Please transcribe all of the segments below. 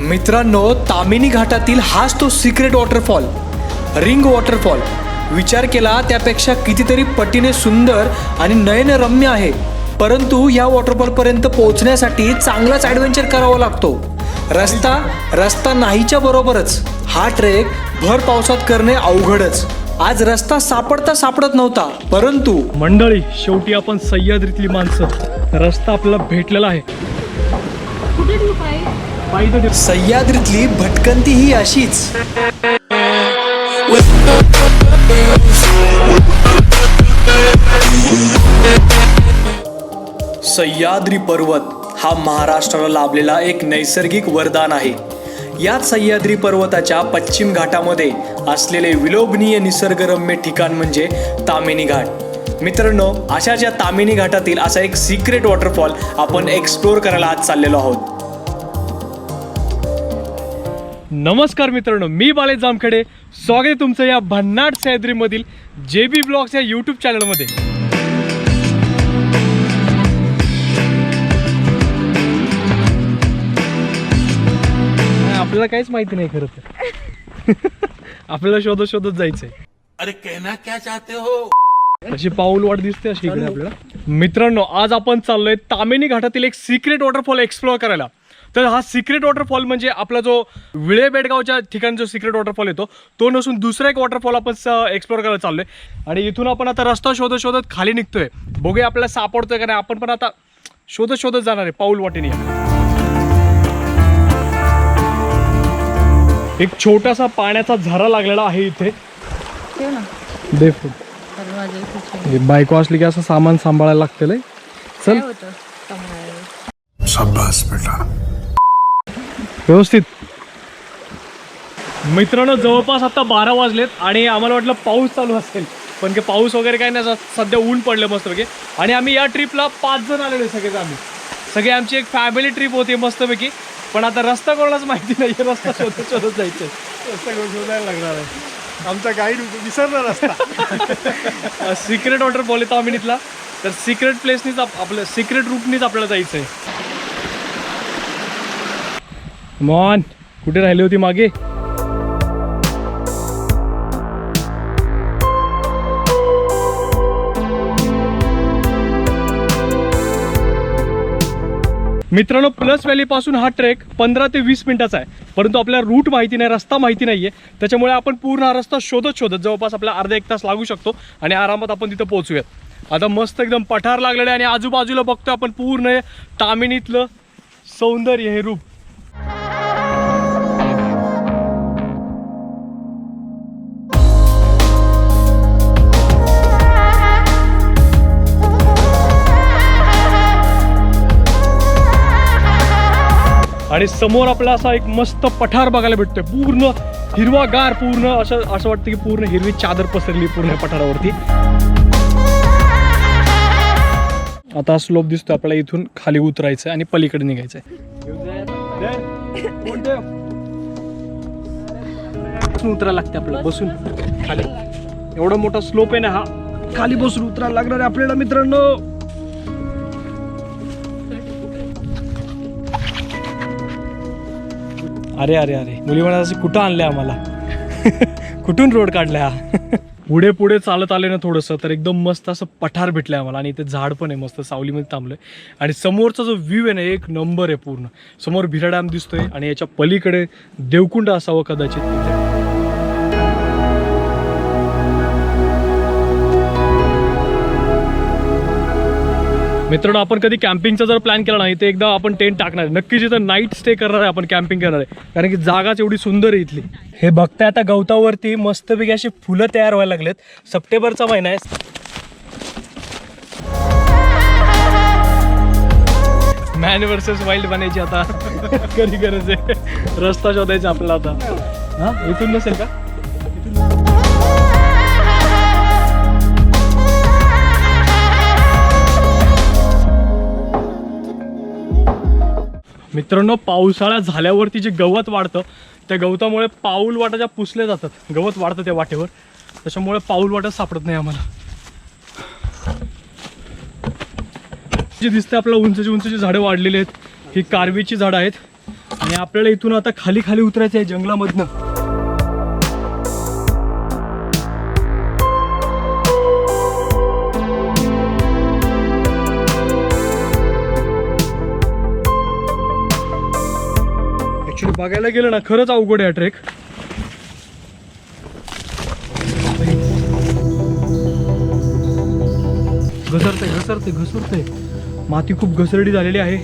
मित्रांनो तामिनी घाटातील हाच तो सिक्रेट वॉटरफॉल रिंग वॉटरफॉल विचार केला त्यापेक्षा कितीतरी पटीने सुंदर आणि नयनरम्य आहे. परंतु या वॉटरफॉलपर्यंत पोहोचण्यासाठी चांगलाच ॲडव्हेंचर करावा लागतो. रस्ता रस्ता नाहीच्या बरोबरच. हा ट्रेक भर पावसात करणे अवघडच. आज रस्ता सापडता सापडत नव्हता परंतु मंडळी शेवटी आपण सह्याद्रीतली माणसं. रस्ता आपल्याला भेटलेला आहे. सह्याद्रीतली भटकंती ही अशीच. सह्याद्री पर्वत हा महाराष्ट्राला लाभलेला एक नैसर्गिक वरदान आहे. याच सह्याद्री पर्वताच्या पश्चिम घाटामध्ये असलेले विलोभनीय निसर्गरम्य ठिकाण म्हणजे तामिनी घाट. मित्रांनो अशाच या तामिनी घाटातील असा एक सिक्रेट वॉटरफॉल आपण एक्सप्लोअर करायला आज चाललेलो आहोत. नमस्कार मित्रांनो मी बालेश जामखेडे. स्वागत आहे तुमचं या भन्नाट सह्याद्रीमधील जे बी ब्लॉग्स या यूट्यूब चॅनलमध्ये आपल्याला काहीच माहिती नाही खरं तर. आपल्याला शोधत शोधत जायचंय. अरे कहना क्या चाहते हो? अशी पाऊल वाट दिसते अशी इकडे आपल्याला. मित्रांनो आज आपण चाललोय तामिनी घाटातील एक सिक्रेट वॉटरफॉल एक्सप्लोअर करायला. तर हा सिक्रेट वॉटरफॉल म्हणजे आपला जो विळे बेडगावच्या ठिकाणी जो सिक्रेट वॉटरफॉल येतो तो नसून दुसरा एक वॉटरफॉल आपण एक्सप्लोअर करायला चाललोय. आणि इथून आपण आता रस्ता शोधत शोधत खाली निघतोय. बघूया आपल्याला सापडतोय का नाही. आपण पण आता शोधत शोधत जाणार आहे. पाऊल वाटेने. एक छोटासा पाण्याचा झरा लागलेला आहे इथे. दे बायको असली की असं सामान सांभाळायला लागतं. चल. शाबाश बेटा. व्यवस्थित. मित्रांनो जवळपास आता बारा वाजलेत आणि आम्हाला वाटलं पाऊस चालू असेल. पण की पाऊस वगैरे काही नाही सध्या ऊन पडलं मस्तपैकी आणि आम्ही या ट्रिपला पाच जण आलेले सगळेच आम्ही. सगळे आमची एक फॅमिली ट्रिप होती मस्तपैकी पण आता रस्ता कोणालाच माहिती नाही रस्ता शोधत शोधत जायचं रस्ता कोण शोधायला लागणार आहे? आमचा गाईड विसरला रस्ता. सिक्रेट आम्ही इथला तर सिक्रेट प्लेसनीच आपलं सिक्रेट रूटनीच आपल्याला जायचं आहे. मॉन कुठे राहिली होती मागे? मित्रांनो प्लस व्हॅली पासून हा ट्रेक पंधरा ते वीस मिनिटाचा आहे. परंतु आपल्याला रूट माहिती नाही रस्ता माहिती नाहीये. त्याच्यामुळे आपण पूर्ण हा रस्ता शोधत शोधत जवळपास आपला अर्धा एक तास लागू शकतो आणि आरामात आपण तिथं पोहोचूयात. आता मस्त एकदम पठार लागलेलं आहे आणि आजूबाजूला बघतो आपण पूर्ण तामिणीतलं सौंदर्य हे रूप. आणि समोर आपला असा एक मस्त पठार बघायला भेटतोय. पूर्ण हिरवागार पूर्ण असं असं वाटतं की पूर्ण हिरवी चादर पसरली पूर्ण पठारावरती. आता स्लोप दिसतोय आपल्याला इथून खाली उतरायचं आणि पलीकडे निघायचंय. बसून उतरायला लागते आपल्याला बसून. खाली. एवढा मोठा स्लोप आहे ना हा. खाली बसून उतरायला लागणार आहे आपल्याला मित्रांनो. अरे अरे अरे. मुली म्हणा असे कुठं आणले आम्हाला? कुठून रोड काढला पुढे पुढे चालत आले ना थोडंसं तर एकदम मस्त असं पठार भेटलंय आम्हाला. आणि इथे झाड पण आहे मस्त सावलीमध्ये थांबलोय. आणि समोरचा जो व्ह्यू आहे ना एक नंबर आहे पूर्ण. समोर भिरा डॅम दिसतोय आणि याच्या पलीकडे देवकुंड असावं कदाचित तिथे. मित्रांनो आपण कधी कॅम्पिंगचा जर प्लॅन केला नाही तर एकदा आपण टेंट टाकणार आहे. नक्कीच इथं नाईट स्टे करणार आहे आपण कॅम्पिंग करणार आहे. कारण की जागाच एवढी सुंदर आहे इथली. हे बघताय आता गवतावरती मस्तपैकी अशी फुलं तयार व्हायला लागलेत. सप्टेंबरचा महिना आहे. मॅन वर्सेस वाईल्ड बनायची आता. कधी गरज आहे? रस्ता शोधायचा आपल्याला आता. हा? इथून नसेल का? मित्रांनो पावसाळा झाल्यावरती जे गवत वाढतं त्या गवतामुळे पाऊल वाटा ज्या पुसल्या जातात गवत वाढतं त्या वाटेवर त्याच्यामुळे पाऊल वाटा सापडत नाही आम्हाला. जे दिसते आपल्याला उंचची उंचची झाडं वाढलेली आहेत ही कारवीची झाडं आहेत आणि आपल्याला इथून आता खाली खाली उतरायचं आहे जंगलामधनं. बघायला गेलं ना खरंच अवघड आहे ट्रेक घसरते घसरते घसरते माती खूप घसरडी झालेली आहे.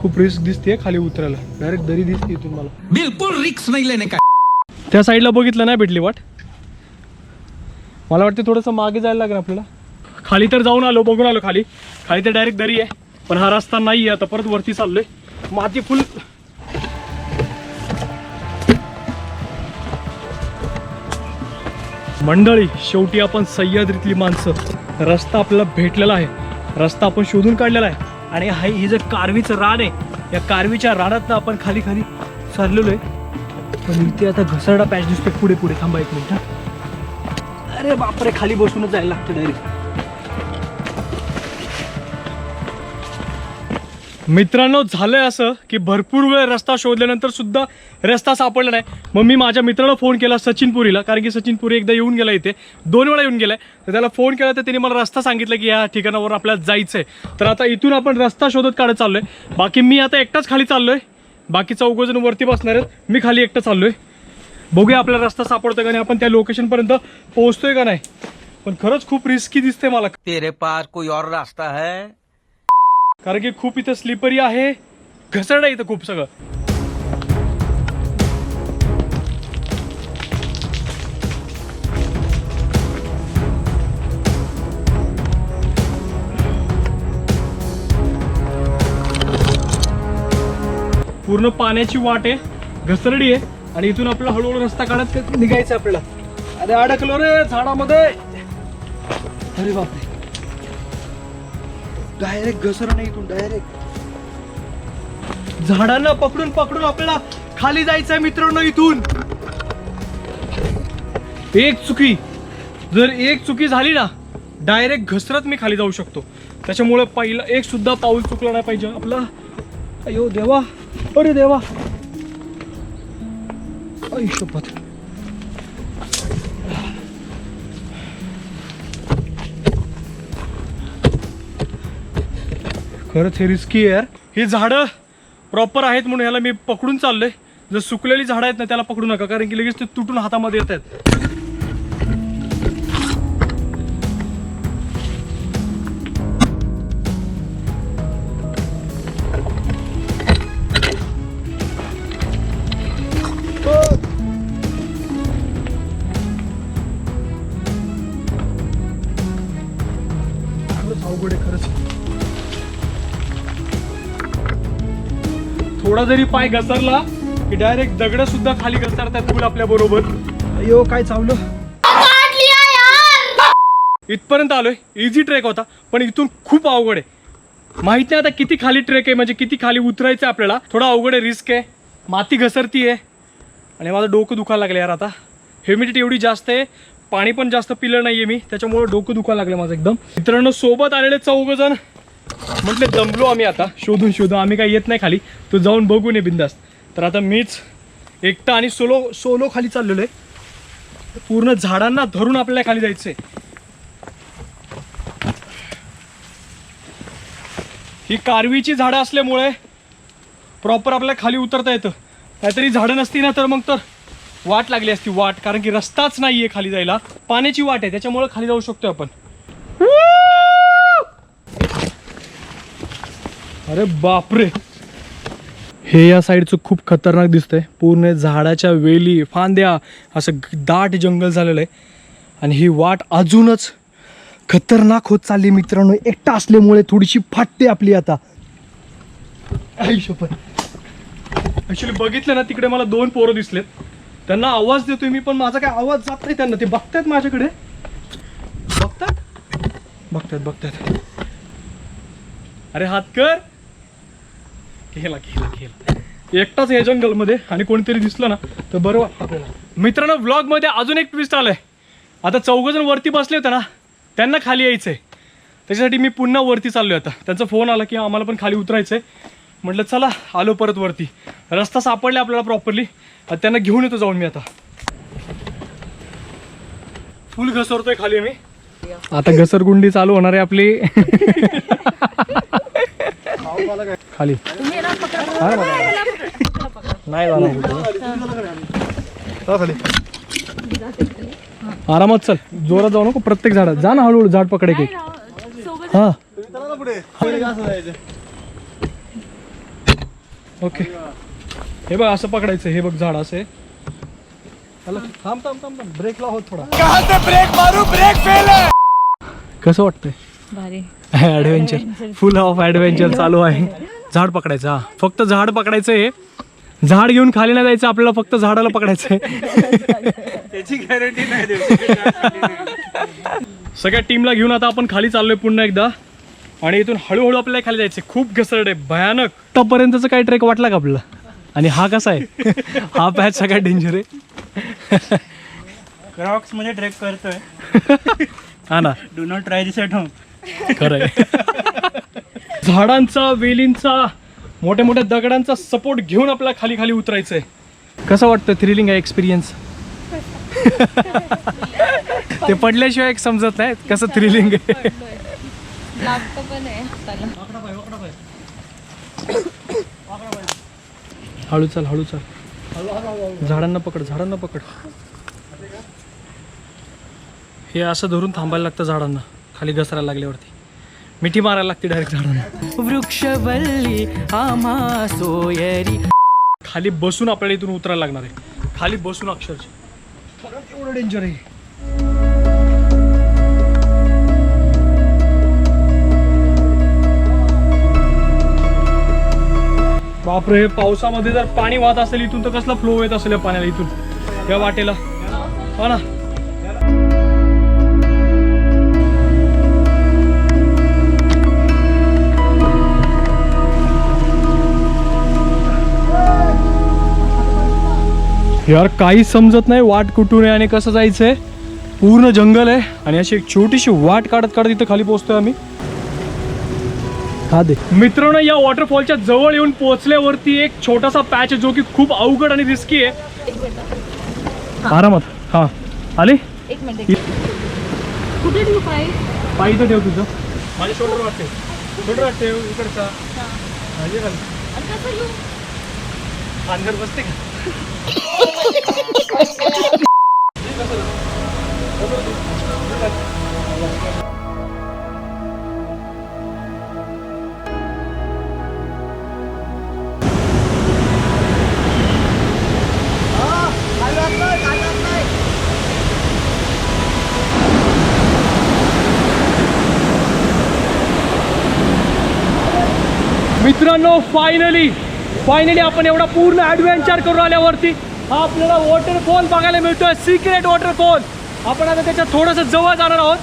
खूप रिस्क दिसते खाली उतरायला. डायरेक्ट दरी दिसते इथून मला. बिल्कुल रिक्स नहीं लेने का त्या साईडला बघितलं नाही भेटली वाट? मला वाटतं थोडंसं मागे जायला लागेल आपल्याला. खाली तर जाऊन आलो बघून आलो खाली. खाली तर डायरेक्ट दरी आहे पण हा रस्ता नाही आहे आता परत वरती चाललोय. माती फुल मंडळी शेवटी आपण सह्याद्रीतली माणसं. रस्ता आपल्याला भेटलेला आहे. रस्ता आपण शोधून काढलेला आहे. आणि हा ही जे कारवीचं रान आहे या कारवीच्या रानातनं आपण खाली खाली चाललेलो आहे. पण इथे आता घसरडा पॅच दिसतो पुढे पुढे. थांबा एक मिनिट अरे बापरे खाली बसूनच जायला लागतं डायरेक्ट मित्रांनो झालंय असं की भरपूर वेळ रस्ता शोधल्यानंतर सुद्धा रस्ता सापडला नाही. मग मी माझ्या मित्राला फोन केला सचिन पुरीला कारण की सचिन पुरी एकदा येऊन गेला इथे. दोन वेळा येऊन गेलाय. तर त्याला फोन केला तर त्याने मला रस्ता सांगितलं की या ठिकाणावर आपल्याला जायचं आहे तर आता इथून आपण रस्ता शोधत काढत चाललोय. बाकी मी आता एकटाच खाली चाललोय. बाकी चौघजण वरती बसणार आहेत. मी खाली एकटा चाललोय. बघूया आपला रस्ता सापडतोय का नाही. आपण त्या लोकेशनपर्यंत पोहोचतोय का नाही. पण खरंच खूप रिस्की दिसते मला. तेरे पार कोई और रास्ता है? कारण की खूप इथं स्लिपरी आहे. घसरड इथं खूप सगळं. पूर्ण पाण्याची वाट आहे. घसरडी आहे. आणि इथून आपला हळूहळू रस्ता काढत निघायचं आपल्याला. अरे अडकलो रे झाडामध्ये. अरे बापरे. डायरेक्ट घसरा नाही इथून डायरेक्ट. झाडांना पकडून पकडून आपल्याला खाली जायचंय मित्रांनो इथून. एक चुकी जर एक चुकी झाली ना डायरेक्ट घसरत मी खाली जाऊ शकतो. त्याच्यामुळे पहिला एक सुद्धा पाऊल चुकला नाही पाहिजे आपला. अयो देवा अरे देवा. आयुष्यपत खरंच हे रिस्की आहे यार. ही झाडं प्रॉपर आहेत म्हणून ह्याला मी पकडून चाललोय. जर सुकलेली झाडं आहेत ना त्याला पकडू नका कारण की लगेच ते तुटून हातामध्ये येत आहेत. थोडा जरी पाय घसरला की डायरेक्ट दगड सुद्धा खाली घसरतात फुल आपल्या बरोबर. अयो काय चावलं? इथपर्यंत आलोय. इझी ट्रेक होता पण इथून खूप अवघड आहे. माहीत नाही आता किती खाली ट्रेक आहे म्हणजे किती खाली उतरायचं आहे आपल्याला. थोडा अवघड आहे रिस्क आहे. माती घसरती आहे आणि माझं डोकं दुखायला लागलं यार आता. ह्युमिडिटी एवढी जास्त आहे. पाणी पण जास्त पिलं नाहीये मी. त्याच्यामुळे डोकं दुखायला लागलं माझं एकदम. मित्रांनो सोबत आलेले चौघ जण म्हटलं दमलो आम्ही आता. शोधून शोधून आम्ही काही येत नाही खाली. तू जाऊन बघू नये बिंदास. तर आता मीच एकटा आणि सोलो सोलो खाली चाललेलो आहे. पूर्ण झाडांना धरून आपल्याला खाली जायचंय. ही कारवीची झाडं असल्यामुळे प्रॉपर आपल्याला खाली उतरता येतं. काहीतरी झाडं नसती ना तर मग तर वाट लागली असती वाट कारण की रस्ताच नाही आहे खाली जायला. पाण्याची वाट आहे त्याच्यामुळे खाली जाऊ शकतो आपण. अरे बापरे. हे या साईडचं खूप खतरनाक दिसतंय. पूर्ण झाडाच्या वेली फांद्या असं दाट जंगल झालेलं आहे. आणि ही वाट अजूनच खतरनाक होत चालली मित्रांनो. एकटा असल्यामुळे थोडीशी फाटते आपली आता. आयुष्यपत ॲक्च्युली बघितलं ना तिकडे मला दोन पोरं दिसलेत. त्यांना आवाज देतोय मी पण माझा काय आवाज जात नाही त्यांना. ते बघतायत माझ्याकडे? बघतात बघतात बघतात अरे हात कर. गेला गेला गेला एकटाच या जंगलमध्ये आणि कोणतरी दिसलं ना तर बरं वाटतं आपल्याला. मित्रांनो ब्लॉगमध्ये अजून एक ट्विस्ट आलंय. आता चौघजण वरती बसले होते ना त्यांना खाली यायचं आहे त्याच्यासाठी मी पुन्हा वरती चाललो आता. त्यांचा फोन आला की आम्हाला पण खाली उतरायचं आहे म्हटलं चला आलो परत वरती. रस्ता सापडला आपल्याला प्रॉपरली त्यांना घेऊन येतो जाऊन मी आता. फुल घसरतोय खाली मी आता घसरगुंडी चालू होणार आहे आपली. खाली. हा, नाही जाणार. आरामात चल. जोरात जाऊ नको प्रत्येक झाडात जा ना हळूहळू झाड पकडे की हा. ओके. हे बघ असं पकडायचं. हे बघ झाड असं. आहे चला, थांब थांब थांब. ब्रेक लाव थोडा. कसं वाटतंय? भारी. ॲडव्हेंचर फुल ऑफ ॲडव्हेंचर चालू आहे. झाड पकडायचं हा. फक्त झाड पकडायचं आहे. झाड घेऊन खाली नाही जायचं आपल्याला फक्त झाडाला पकडायचं आहे. त्याची गॅरंटी नाही सगळ्या टीमला घेऊन आता आपण खाली चाललोय पुन्हा एकदा. आणि इथून हळूहळू आपल्याला खाली जायचं खूप घसरड आहे. भयानक. आतापर्यंतचं काय ट्रेक वाटला का आपल्याला? आणि हा कसा आहे? हा पॅच सगळ्यात डेंजर आहे. क्रॉक्समध्ये ट्रेक करतोय. हा ना. Do not try this at home खरंय. झाडांचा वेलींचा मोठ्या मोठ्या दगडांचा सपोर्ट घेऊन आपल्याला खाली खाली उतरायचंय. कसं वाटतं थ्रिलिंग आहे एक्सपिरियन्स ते पडल्याशिवाय एक समजत नाही कसं थ्रिलिंग आहे. हळू चाल हळू चाल. झाडांना पकड झाडांना पकड. हे असं धरून थांबायला लागतं झाडांना. खाली घसरायला लागल्यावरती. मिठी मारायला लागते डायरेक्ट झाडांना. वृक्षवल्ली आम्हा सोयरी. खाली बसून आपल्याला इथून उतरायला लागणार आहे. खाली बसून अक्षरशः. एवढं डेंजर आहे. बापरे पावसामध्ये जर पाणी वाहत असेल इथून तर कसला फ्लो येत असेल या पाण्याला इथून? या वाटेला. हा ना? यार काहीच समजत नाही वाट कुठून आहे आणि कसं जायचंय. पूर्ण जंगल आहे आणि अशी एक छोटीशी वाट काढत काढत इथं खाली पोहोचतोय आम्ही. हा दे. मित्रांनो या वॉटरफॉलच्या जवळ येऊन पोहोचल्यावरती एक छोटासा पॅच आहे जो की खूप अवघड आणि रिस्की आहे. आरामात. हा. आले? एक मिनिट कुठे ठेवू पाय? पायी इथं ठेव तुझं. माझ्या शोल्डर वाटते शोल्डर ठेव. इकडचा. माझे बसते का? मित्रांनो फायनली फायनली आपण एवढा पूर्ण ॲडव्हेंचर करून आल्यावरती हा आपल्याला वॉटरफॉल बघायला मिळतोय. सिक्रेट वॉटरफॉल आपण आता त्याच्या थोडंसं जवळ जाणार आहोत.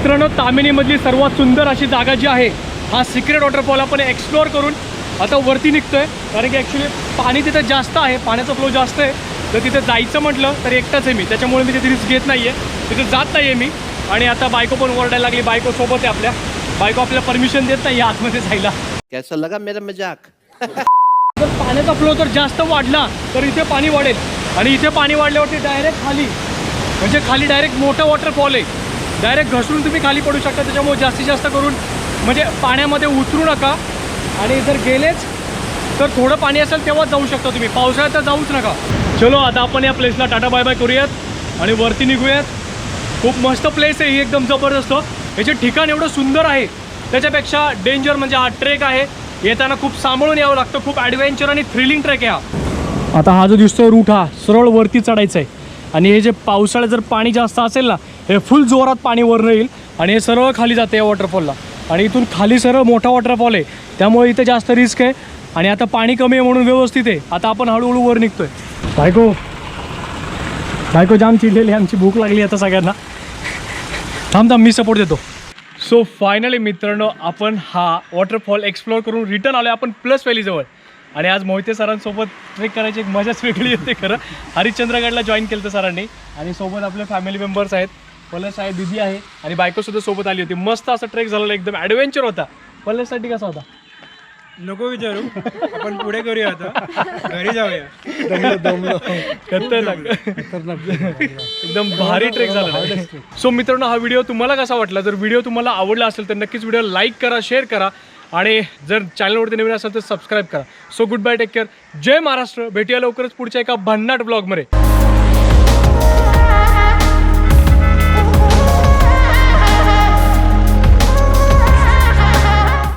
मित्रांनो तामिनीमधली सर्वात सुंदर अशी जागा जी आहे हा सिक्रेट वॉटरफॉल आपण एक्सप्लोअर करून आता वरती निघतोय. कारण की ॲक्च्युली पाणी तिथं जास्त आहे पाण्याचा फ्लो जास्त आहे. तर तिथे जायचं म्हटलं तर एकटाच आहे मी. त्याच्यामुळे मी तिथे रिस्क घेत नाही आहे तिथे जात नाही आहे मी. आणि आता बायको पण ओरडायला लागली. बायको सोबत आहे आपल्या. बायको आपल्याला परमिशन देत नाही आतमध्ये जायला. कैसा लगा मेरा मजाक? जर पाण्याचा फ्लो जर जास्त वाढला तर इथे पाणी वाढेल. आणि इथे पाणी वाढल्यावरती डायरेक्ट खाली म्हणजे खाली डायरेक्ट मोठा वॉटरफॉल आहे. डायरेक्ट घसरून तुम्ही खाली पडू शकता त्याच्यामुळे जास्तीत जास्त करून म्हणजे पाण्यामध्ये उतरू नका. आणि जर गेलेच तर थोडं पाणी असेल तेव्हाच जाऊ शकता तुम्ही. पावसाळ्यात तर जाऊच नका. चलो आता आपण या प्लेसला टाटा बाय बाय करूयात आणि वरती निघूयात. खूप मस्त प्लेस आहे ही एकदम जबरदस्त. याचे ठिकाण एवढं सुंदर आहे. त्याच्यापेक्षा डेंजर म्हणजे हा ट्रेक आहे. येताना खूप सांभाळून यावं लागतं. खूप ॲडव्हेंचर आणि थ्रिलिंग ट्रेक आहे हा. आता हा जो दिसतोय रूट हा सरळ वरती चढायचा आहे आणि हे जे पावसाळ्यात जर पाणी जास्त असेल ना हे फुल जोरात पाणी वर येईल आणि हे सरळ खाली जाते या वॉटरफॉलला आणि इथून खाली सरळ मोठा वॉटरफॉल आहे. त्यामुळे इथे जास्त रिस्क आहे. आणि आता पाणी कमी आहे म्हणून व्यवस्थित आहे. आता आपण हळूहळू वर निघतोय. बायको बायको जाम चिडलेली आमची भूक लागली आता सगळ्यांना. थांब थांब मी सपोर्ट देतो. सो फायनली मित्रांनो आपण हा वॉटरफॉल एक्सप्लोअर करून रिटर्न आलो आपण प्लस व्हॅलीजवळ आणि आज मोहिते सरांसोबत ट्रेक करायची एक मजाच वेगळी येते खरं. हरिश्चंद्रगडला जॉईन केलं होतं सरांनी. आणि सोबत आपले फॅमिली मेंबर्स आहेत. पलस आहे दिदी आहे आणि बायकोसुद्धा सोबत आली होती. मस्त असं ट्रेक झालेला एकदम ॲडव्हेंचर होता. पलससाठी कसा होता? नको विचारू. आपण पुढे करूया आता. घरी जाऊया. खतरनाक. एकदम भारी ट्रेक झाला. सो मित्रांनो हा व्हिडिओ तुम्हाला कसा वाटला? जर व्हिडिओ तुम्हाला आवडला असेल तर नक्कीच व्हिडिओ लाईक करा शेअर करा. आणि जर चॅनलवरती नवीन असेल तर सबस्क्राईब करा. So good bye take care जय महाराष्ट्र. भेटूया लवकरच पुढच्या एका भन्नाट ब्लॉगमध्ये